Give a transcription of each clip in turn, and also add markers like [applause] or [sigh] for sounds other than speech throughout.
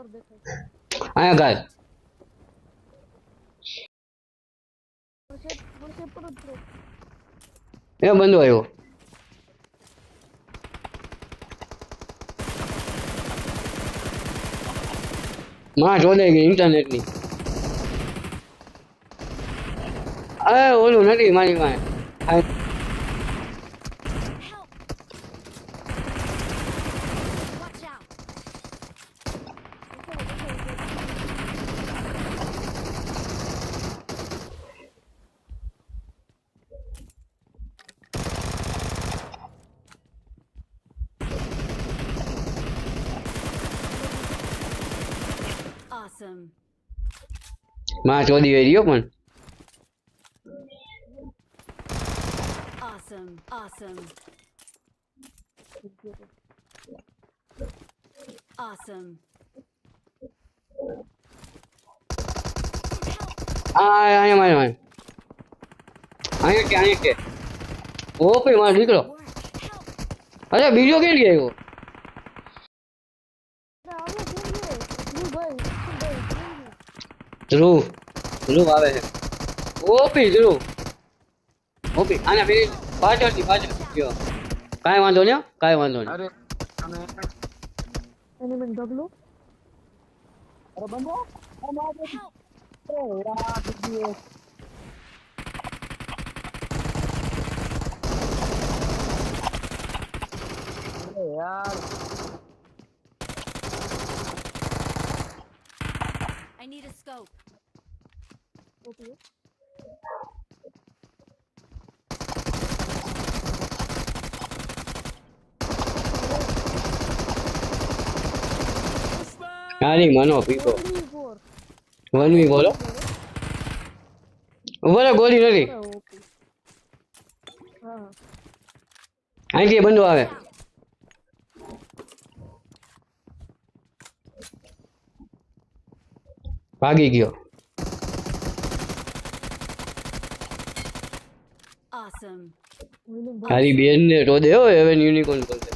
અહીંયા ગાય. એ બંધો આવ્યો. માં જોડાઈ ગઈ ઇન્ટરનેટની. અરે ઓલું નથી મારી પાસે. Awesome. માં ચોદી ગઈ રહ્યો પણ Awesome. Awesome. Awesome. આ અહીંયા મારી પાસે અહીંયા કે અહીંયા કે ઓપે મારો દીકરો Work. Help. અરે બીજો ક્યાં આવ્યો છે ધ્રુવ ધ્રુવ આવે છે ઓપી ધ્રુવ ઓપી આના ફેરી પાછળથી પાછળ ગયો કાંઈ વાંધો નહીં હો, કાંઈ વાંધો નહીં અરે અને એનિમેન્ટ ઢગલો અરે બંધો Help. અરે યાર દીદી અરે યાર I need a scope. Okay હારી મનો પીકો થ્રી ફોર વનવી બોલો બોલો ગોળી નથી અરે ઓકે હા અહીંથી બંધો આવે ભાગી ગયો. તારી બેન ને તો દેવો હવે યુનિકોર્ન બોલતે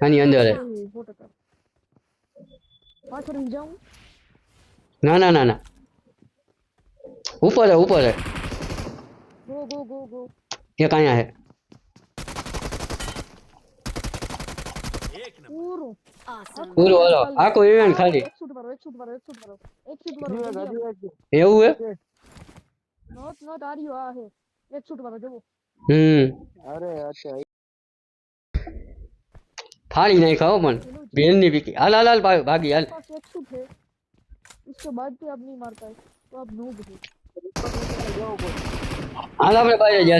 આની અંદર ના ના ના ના. ઉપર હે ઉપર હે. ગો ગો ગો ગો એક અહીંયા હે. પૂરું Awesome. પૂરો હાલો આખો ઇવેન્ટ ખાલી એક શૂટ મારો એક શૂટ મારો એક શૂટ મારો એક શૂટ મારો હજુ એક, જલ્દી હજુ આવો. એક. એવું હે નોટ નોટ આર્યો આ હે એક શૂટ મારો જવો હમ અરે અચ્છા ફાડી નાખ્યા હો પણ બેન ની પીકી હાલ હાલ હાલ ભાગ- ભાગી હાલ पास एक शूट है इसके बाद भी अब नहीं मारता है तो अब नूब है હાલ આપણે બહાર જાય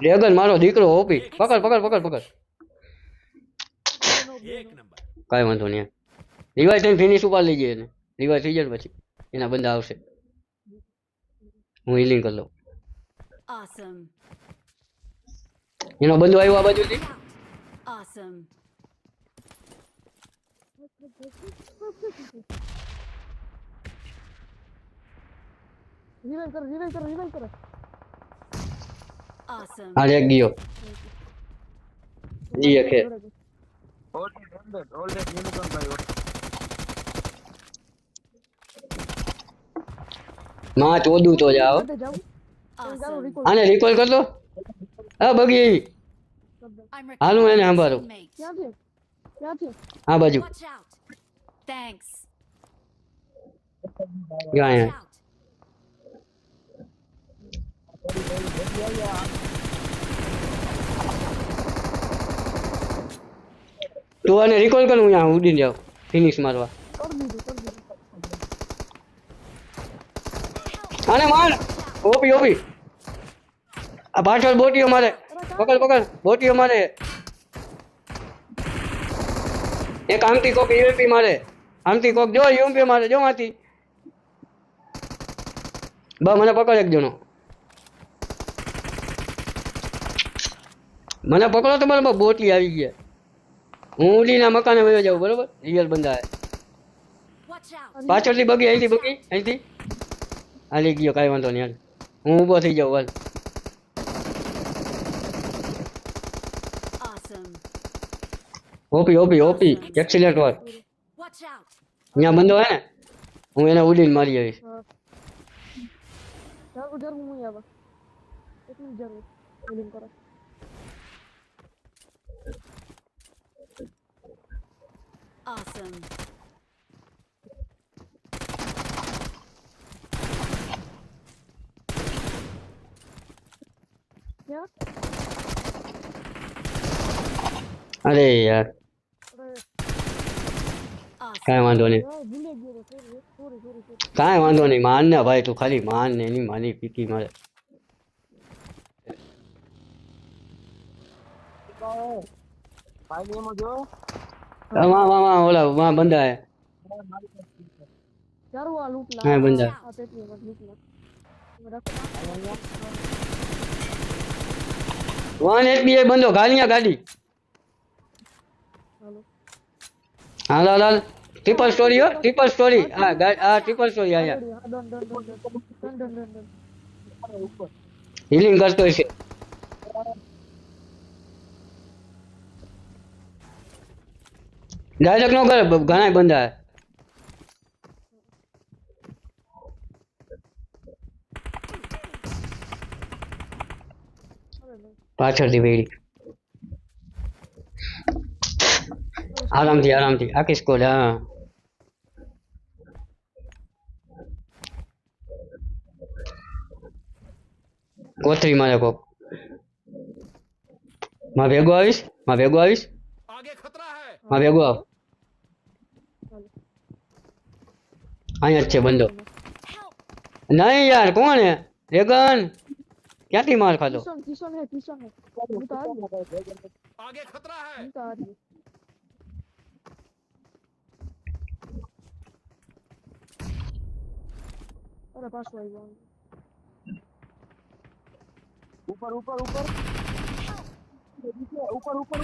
ડ્રેગન મારો દીકરો હોપી. પકડ પકડ પકડ પકડ. કાંઈ વાંધો નહીં. રિવાજ થઈને ફિનિશ ઉપર લઈ જઈએ એને. રિવાજ થઈ જાય પછી. એના બંધ આવશે. હું હિલિંગ કરી લઉં. એનો બંદો આવ્યો આ બાજુથી? રિવાઇવ કરો રિવાઇવ કરો રિવાઇવ કરો. Awesome. Ali Aguio. Yeah, okay. Hold it, hold it, hold it, unicorn by what? માં ચોદું તો જાઓ આને રિકોલ કર લો હા બગી હાલું એને સંભાળો આ બાજુ થેન્ક્સ ગયા અહીંયા તું આને રિકોલ કર, હું અહીંયા ઉડી જાઉં ફિનિશ મારવા. આને માર! ઓપી ઓપી. આ પાછળ બોટીઓ મારે. પકડ પકડ. બોટીઓ મારે. એક આમથી કોક યુએમપી મારે. આમથી કોક જો યુએમપી મારે, જો માંથી બા, મને પકડ એક જણો. મને પકડો તો બરાબર બોટલી આવી ગયા. હું ઉડીના મકાને વયો જાઉં બરોબર? રિયલ બંદા પાછળથી બગી અહીંથી બગી અહીંથી. હાલી ગયો કાંઈ વાંધો નહીં હાલ. હું ઊભો થઈ જાઉં હાલ. OP OP OP. એક્સિલેન્ટ વાર અહીંયા બંધો હે ને હું એને ઉડીને મારી આવીશ. જરૂર જરૂર હું આવા. એટલી જરૂર ઉડીને કરો. Awesome. અરે યાર કાંઈ વાંધો નહીં કાંઈ વાંધો નહીં માન ને ભાઈ તું ખાલી માન ને એની માની પીતી મળે ભાઈ જો वहाँ वहाँ वहाँ ओला वहाँ बंदा है यार वो लूट ला हाँ बंदा वन एचपी बंदो गालियाँ गाली हाँ लाल लाल ट्रिपल स्टोरी हो ट्रिपल स्टोरी हाँ आ ट्रिपल स्टोरी आया हीलिंग करतो है નો કરે બ- ઘણાય બંધા હે. અરે નહીં પાછળથી વેડી આરામથી આરામથી આખી સ્કોડ હા કોથરી મારે કોક માં ભેગો આવીશ માં ભેગો આવીશ માં ભેગો આવ आया अच्छे बंदो नहीं यार कौन है रेगन क्या थी मार खा दो ऊपर ऊपर ऊपर ऊपर ऊपर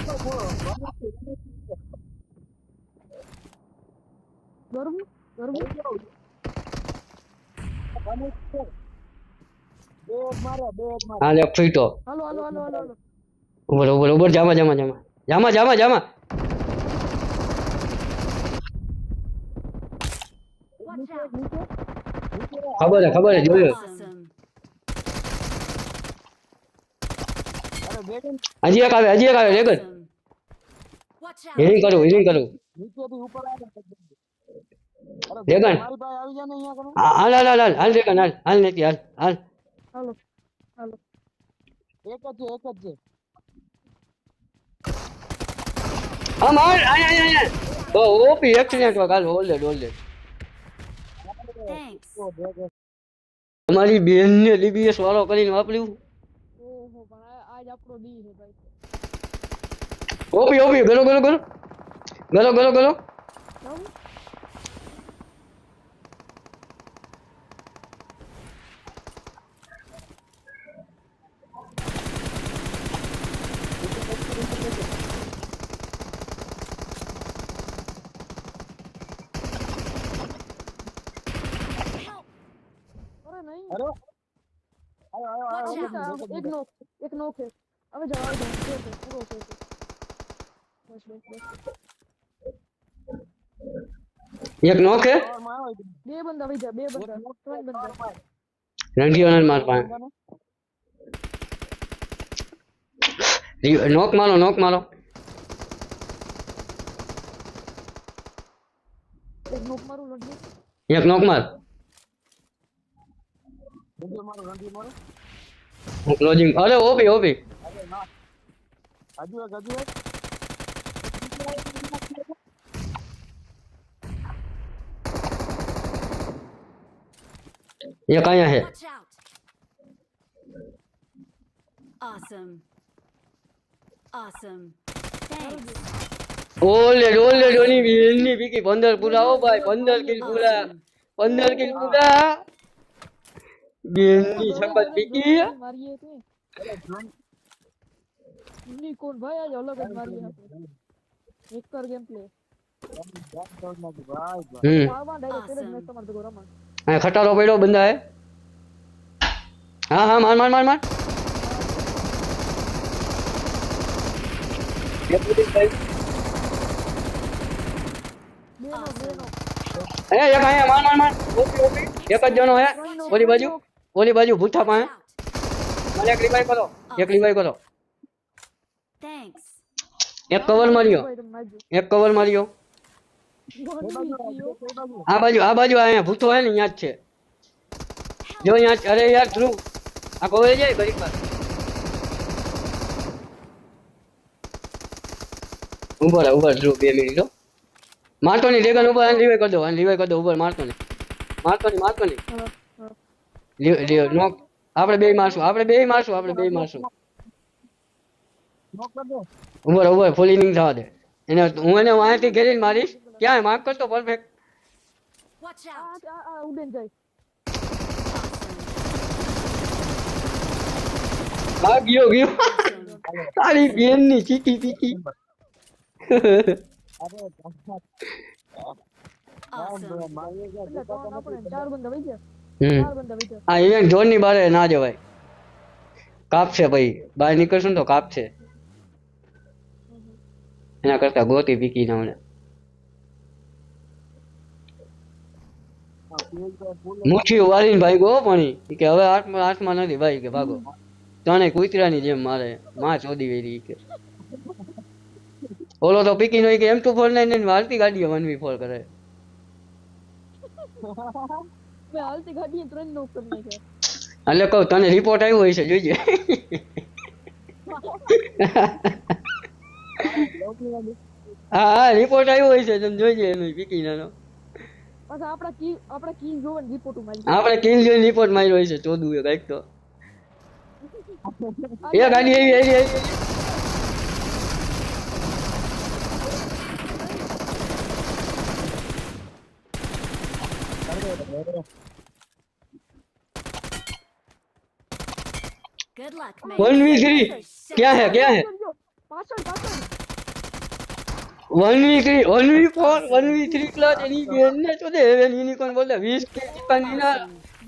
ખબર છે ખબર છે જોયો. હજી એક આવે હજી એક આવે કરું હિલિંગ કરું. અરે રેગન મારી પાસે આવી જાય ને અહીંયા કરો હા, હાલ હાલ હાલ હાલ હાલ રેગન હાલ હાલ નથી હાલ હાલ. હાલો હાલો. એક જ એક જ આમ હાલ આય આય આય તો ઓપી એક્સિડન્ટ વા કાલ હોલ્ડ હોલ્ડ Thanks. તો ભેગો તમારી બેન ને ડીબીએસ વાળો કરીને વાપર્યું. ઓહો પણ આજ આપણો દી છે ભાઈ. ઓપી ઓપી ગલો ગલો ગલો. ગલો ગલો ગલો. हाँ, हाँ, हाँ, एक नोक एक नोक है। अबे जवाब दो ओके पूरा ओके बस बस एक नोक है? बे बंदा भाई जा बे बंदा तुरंत बंदा? रन की ओनर मार पाए। नोक मारो नोक मारो। एक नोक मारो लड़की एक नोक मार। रंडी मारो रंडी मारो। ક્લોઝિંગ અરે ઓપી ઓપી હજુ એક હજુ એક એક અહીંયા હે! Awesome. Awesome. Thanks. ઓલે ઓલે ઓની બેનની પીકી પંદર પૂરા હો ભાઈ પંદર કિલ પૂરા Awesome. પંદર કિલ પૂરા Benci sambat fikir ya. Mari tu. Ini kon bhai aaj alag aaj mari ya. Ek kar game play. हम्म खटा रो पेड़ो बंदा है हाँ हाँ मार मार मार मार ये ये मार मार मार ओके ओके ये कट जानो है बोली बाजू ઓલી બાજુ? ભૂથા પાસે મને એક રિવાઈવ કરો. એક રિવાઈવ કરો. એક કવર માર્યો. એક કવર માર્યો. આ બાજુ આ બાજુ અહીંયા ભૂતો હે ને અહીંયા જ છે. જો અહીંયા અરે યાર ધ્રુવ. આ કવર જાય બરી વાર. ઊભો રહે ઊભો થ્રુ ધ્રુવ બે મિનિટ હો. મારતો નહીં ડેગન ઉપર રિવાઈવ રિવાઈ કરી દો રિવાઈવ રિવાઈ કરી દો ઉપર મારતો નહીં. મારતો નહીં મારતો નહીં. આપણે બે મારશું આપણે બે મારશું આપણે બે મારશું. ઉભર ઉભર ફૂલ ઇનિંગ થવા દે. એને હું એને વાંચી ઘેરીને મારીશ. ક્યાં માર્ક કરતો પરફેક્ટ ભાગ્યો આ ગયો. [laughs] તારી ચીકી ગયા એટલે ત્રણ આપણે ચાર બંધ વહી ગયા. આ ઇવેન્ટ ઝોનની બારે ના જવાય. કાપશે ભાઈ. બહાર નીકળશું ને તો કાપશે. એના કરતા ગોતી પીકી ના મને મુઠી વાળીને હો પણ. કે હવે આઠમાં આઠમાં નથી ભાઈ કે ભાગો. તને કુતરાની જેમ મારે. માં ચોદી વેરી કે. ઓલો તો પીકી નો કે એમ ટુ ફોર નાઇન વાળતી ગાડીઓ વન વી ફોર કરે. મેં હાલતી ગાડી ત્રણ નોક કરી નાખ્યા. એટલે કહું તને રિપોર્ટ આવ્યો હોય છે જોઈજે. હા હા રિપોર્ટ આવ્યો હોય છે તમે જોઈજે એનો પીકી નાનો પાછા આપણા કી આપણા કી જોવન ને રિપોર્ટ મારી. આપણે કિલ જોઈને રિપોર્ટ માર્યો હોય છે ચોદુએ કંઈક તો. [laughs] એ ગાડી એવી એવી. वन वी थ्री क्या है क्या है પાછળ પાછળ one V three one V four one V three class એની બેન ને તો દે હવે યુનિકોર્ન બોલે વીસ kill ચિકનના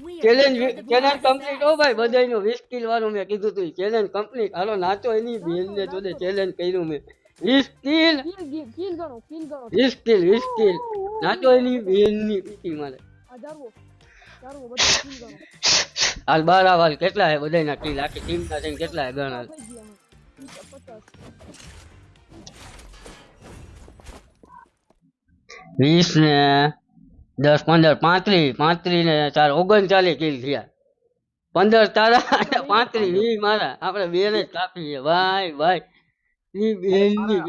We are challenge for the challenge blossom. Complete હો ભાઈ બધાયનો વીસ કિલ વાળું મેં કીધું તું ચેલેન્જ કમ્પ્લીટ હાલો નાચો એની બેન ને તો દે ચેલેન્જ કર્યું મેં વીસ કિલ કિલ કિલ કિલ ગણો કિલ ગણો વીસ કિલ વીસ કિલ નાચો એની બેન ની પીકી મારે [laughs] હાલ બાર આવાલ કેટલા હે બધાયના કિલ આખી ટીમ ના થઈને કેટલા હે ગણ? હાલ વીસ ને દસ પંદર પાંત્રીસ. પાંત્રીસ ને ચાર ઓગણચાલીસ કિલ થયા. પંદર તારા [laughs] પાંત્રીસ. વી મારા. આપણે બે જ કાપી ભાઈ ભાઈ. ઈ બેનની